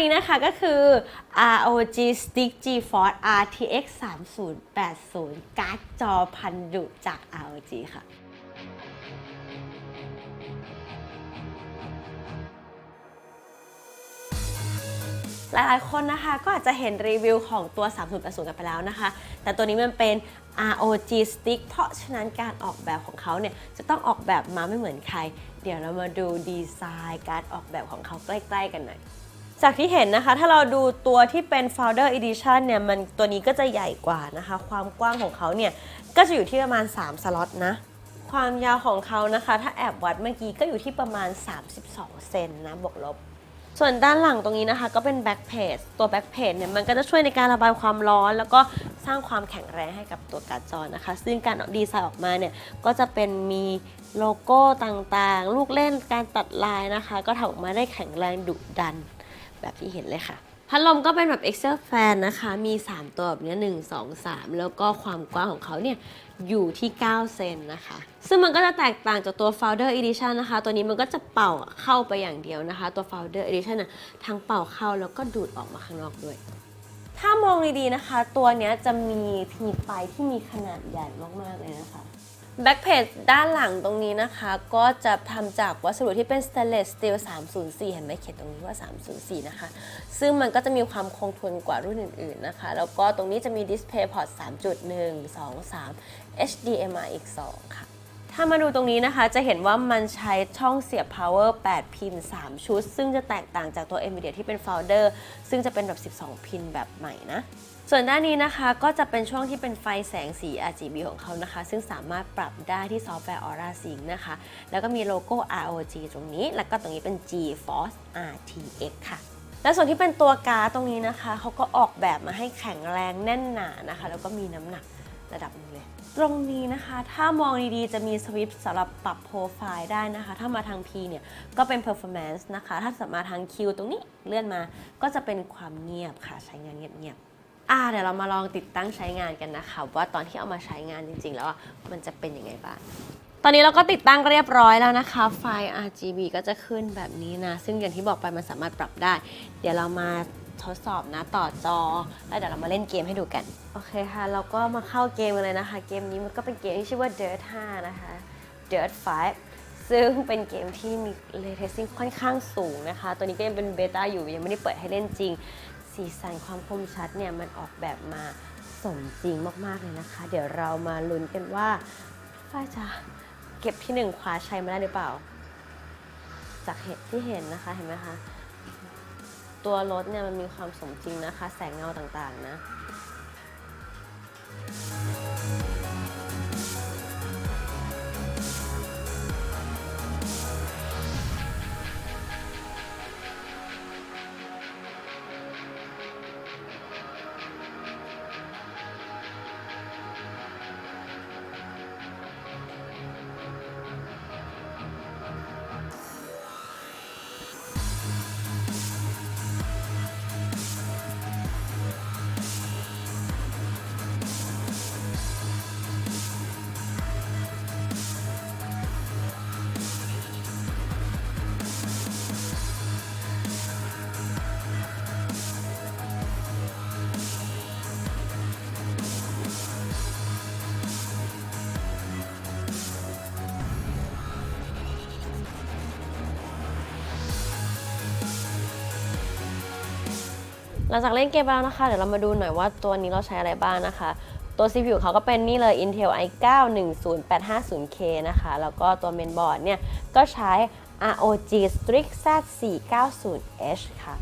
นี้นะคะก็คือ ROG Stick GeForce RTX 3080 การ์ดจอพันดุจาก ROG ค่ะหลายๆ คนนะคะก็อาจจะเห็นรีวิวของตัว 3080 กันไปแล้วนะคะ แต่ตัวนี้มันเป็น ROG Stick เพราะฉะนั้นการออกแบบของเขาเนี่ยจะต้องออกแบบมาไม่เหมือนใคร เดี๋ยวเรามาดูดีไซน์การออกแบบของเขาใกล้ ๆ กันหน่อย จากที่เห็นนะคะ ถ้าเราดูตัวที่เป็น Founder Edition เนี่ย มันตัวนี้ก็จะใหญ่กว่านะคะ ความกว้างของเขาเนี่ย ก็จะอยู่ที่ประมาณ 3 สล็อตนะ ความยาวของเขานะคะ ถ้าแอบวัดเมื่อกี้ก็อยู่ที่ประมาณ 32 เซนนะบวกลบ ส่วนด้านหลังตรงนี้นะคะ ก็เป็นแบ็กเพจตัวแบ็กเพจเนี่ย มันก็จะช่วยในการระบายความร้อน แล้วก็สร้างความแข็งแรงให้กับตัวการ์ดจอนะคะ ซึ่งการดีไซน์ออกมาเนี่ย ก็จะเป็นมีโลโก้ต่างๆ ลูกเล่น การตัดลายนะคะ ก็ทำออกมาได้แข็งแรงดุดัน แบบที่เห็นเลยค่ะ พัดลมก็เป็นแบบ Excel Fan นะคะ มี 3 ตัวแบบนี้ย1 2 3แล้วก็ความกว้างของเขาเนี่ยอยู่ที่ 9 เซนนะคะ ซึ่งมันก็จะแตกต่างจากตัว Founder Edition นะคะ ตัวนี้มันก็จะเป่าเข้าไปอย่างเดียวนะคะ ตัว Founder Edition น่ะทั้งเป่าเข้าแล้วก็ดูดออกมาข้างนอกด้วยถ้ามองดีๆนะคะ ตัวนี้จะมีทีไฟที่มีขนาดใหญ่มากๆเลยนะคะ แบ็กเพจด้านหลังตรงนี้นะคะ ก็จะทำจากวัสดุที่เป็นสเตนเลสสตีล304 เห็นไหมเขียนตรงนี้ว่า 304 นะคะ ซึ่งมันก็จะมีความคงทนกว่ารุ่นอื่นๆนะคะ แล้วก็ตรงนี้จะมี display port 3.1 2 3 HDMI อีก 2 ค่ะ ถ้ามาดูตรงนี้นะคะจะเห็นว่ามันใช้ช่องเสียบ power 8 พิน 3 ชุด ซึ่งจะแตกต่างจากตัว NVIDIA ที่เป็น folder ซึ่งจะเป็นแบบ 12 พินแบบใหม่นะส่วนด้านนี้นะคะก็จะเป็นช่วงที่เป็นไฟแสงสี RGB ของเขานะคะ ซึ่งสามารถปรับได้ที่ซอฟต์แวร์ Aura Sync นะคะ แล้วก็มีโลโก้ ROG ตรงนี้ แล้วก็ตรงนี้เป็น GeForce RTX ค่ะ และส่วนที่เป็นตัวการ์ดตรงนี้นะคะ เขาก็ออกแบบมาให้แข็งแรงแน่นหนานะคะ แล้วก็มีน้ำหนัก ระดับหนึงเลย ตรงนี้นะคะ ถ้ามองดีๆ จะมีสวิตช์สำหรับปรับโปรไฟล์ได้นะคะ ถ้ามาทาง P เนี่ย ก็เป็น performance นะคะ ถ้าสมาทาง Q ตรงนี้เลื่อนมา ก็จะเป็นความเงียบค่ะ ใช้งานเงียบๆ อ่า เดี๋ยวเรามาลองติดตั้งใช้งานกันนะคะ ว่าตอนที่เอามาใช้งานจริงๆ แล้วมันจะเป็นยังไงบ้างตอนนี้เราก็ติดตั้งเรียบร้อยแล้วนะคะ ไฟล์ RGB ก็จะขึ้นแบบนี้นะ ซึ่งอย่างที่บอกไปมันสามารถปรับได้ เดี๋ยวเรามา ทดสอบนะต่อจอ แล้วเดี๋ยวเรามาเล่นเกมให้ดูกัน โอเคค่ะ เราก็มาเข้าเกมกันเลยนะคะ เกมนี้มันก็เป็นเกมที่ชื่อว่า Dirt 5 นะคะ Dirt 5 ซึ่งเป็นเกมที่มี ray tracing ค่อนข้างสูงนะคะ ตัวนี้ก็ยังเป็นเบต้าอยู่ยังไม่ได้เปิดให้เล่นจริง สีสันความคมชัดเนี่ยมันออกแบบมาสมจริงมากๆเลยนะคะ เดี๋ยวเรามาลุ้นกันว่าฝ้ายจะเก็บที่หนึ่งคว้าชัยมาได้หรือเปล่า จากเหตุที่เห็นนะคะเห็นไหมคะ ตัวรถเนี่ยมันมีความสมจริงนะคะ แสงเงาต่างๆนะ หลังจากเล่นเกมไปแล้วนะคะ เดี๋ยวเรามาดูหน่อยว่าตัวนี้เราใช้อะไรบ้างนะคะ ตัว CPU เขาก็เป็นนี่เลย Intel i9 10850K นะคะ แล้วก็ตัวเมนบอร์ดเนี่ย ก็ใช้ ROG Strix Z490H ค่ะ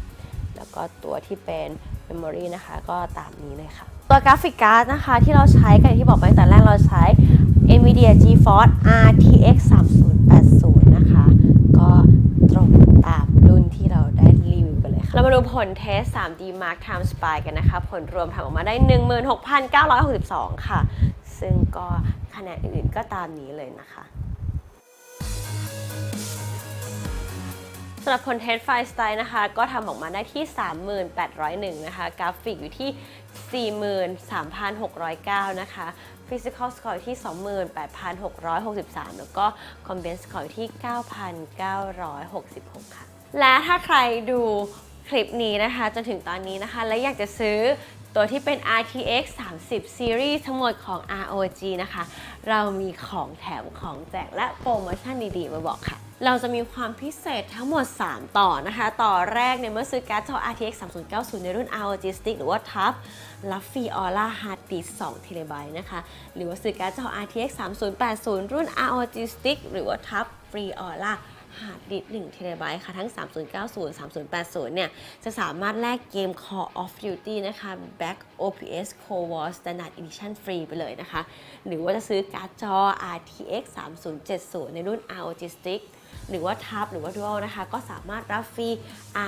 แล้วก็ตัวที่เป็น Memory นะคะก็ตามนี้เลยค่ะ ตัวกราฟิกการ์ดนะคะที่เราใช้กันที่บอกไปตั้งแต่แรกเราใช้ NVIDIA GeForce RTX 30 นะคะ ก็ตรงตามรุ่นที่เราได้รีวิวกัน เรามาดูผลเทส 3D Mark Time Spy กันนะคะ ผลรวมทำออกมาได้ 16,962 ค่ะ ซึ่งก็คะแนนอื่นก็ตามนี้เลยนะคะสำหรับผลเทสไฟสไตล์นะคะ ก็ทำออกมาได้ที่ 38,001 นะคะ กราฟิกอยู่ที่43,609 นะคะ Physical Score อยู่ที่ 28,663 แล้วก็ Combined Score อยู่ที่ 9,966 ค่ะ และถ้าใครดู คลิปนี้นะคะจนถึงตอนนี้นะคะ และอยากจะซื้อตัวที่เป็น RTX 30 Series ทั้งหมดของ ROG นะคะ เรามีของแถมของแจกและโปรโมชั่นดีๆ มาบอกค่ะ เราจะมีความพิเศษทั้งหมด 3 ต่อนะคะ ต่อแรกเนี่ยเมื่อซื้อการ์ดจอ RTX 3090 ในรุ่น ROG Stick หรือว่า TUF รับฟรี Aura Hard Disk 2 t b นะคะ หรือว่าซื้อการ์ดจอ RTX 3080 รุ่น ROG Stick หรือว่า TUF ฟรี Aura ฮาร์ดดิสก์1 t b ค่ะทั้ง 3090 3080 เนี่ย จะสามารถแลกเกม Call of Duty นะคะ Back OPS Cold War Standard Edition ฟรีไปเลยนะคะ หรือว่าจะซื้อการ์ดจอ RTX 3070 ในรุ่น ROG Stick หรือว่า TUF หรือว่า Dual นะคะ ก็สามารถรับฟรี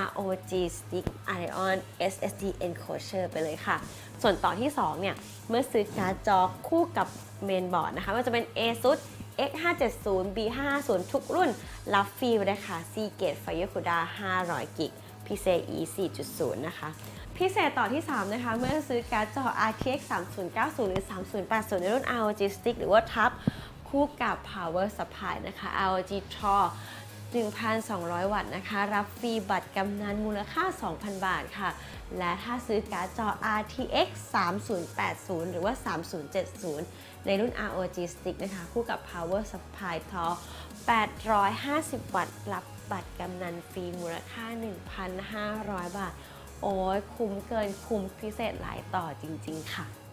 ROG Stick Ion SSD Enclosure ไปเลยค่ะ ส่วนต่อที่ 2 เนี่ย เมื่อซื้อการ์ดจอคู่กับเมนบอร์ดนะคะมันจะเป็น ASUS X570 B550 ทุกรุ่นรับฟรีเลยค่ะ Seagate FireCuda 500 กิก PCIe 4.0 นะคะ พิเศษต่อที่ 3 นะคะ เมื่อซื้อการ์ดจอ RTX 3090 หรือ 3080 ในรุ่น ROG Stick หรือว่า TUF คู่กับ Power Supply นะคะ ROG Tro 1,200 วัตต์นะคะ รับฟรีบัตรกำนันมูลค่า 2,000 บาทค่ะ และถ้าซื้อการ์ดจอ RTX 3080 หรือว่า 3070 ในรุ่น ROG Stick นะคะ คู่กับ Power Supply Tro 850 วัตต์ รับบัตรกำนันฟรีมูลค่า 1,500 บาท โอ้ยคุ้มเกินคุ้มพิเศษหลายต่อจริง ๆ ค่ะ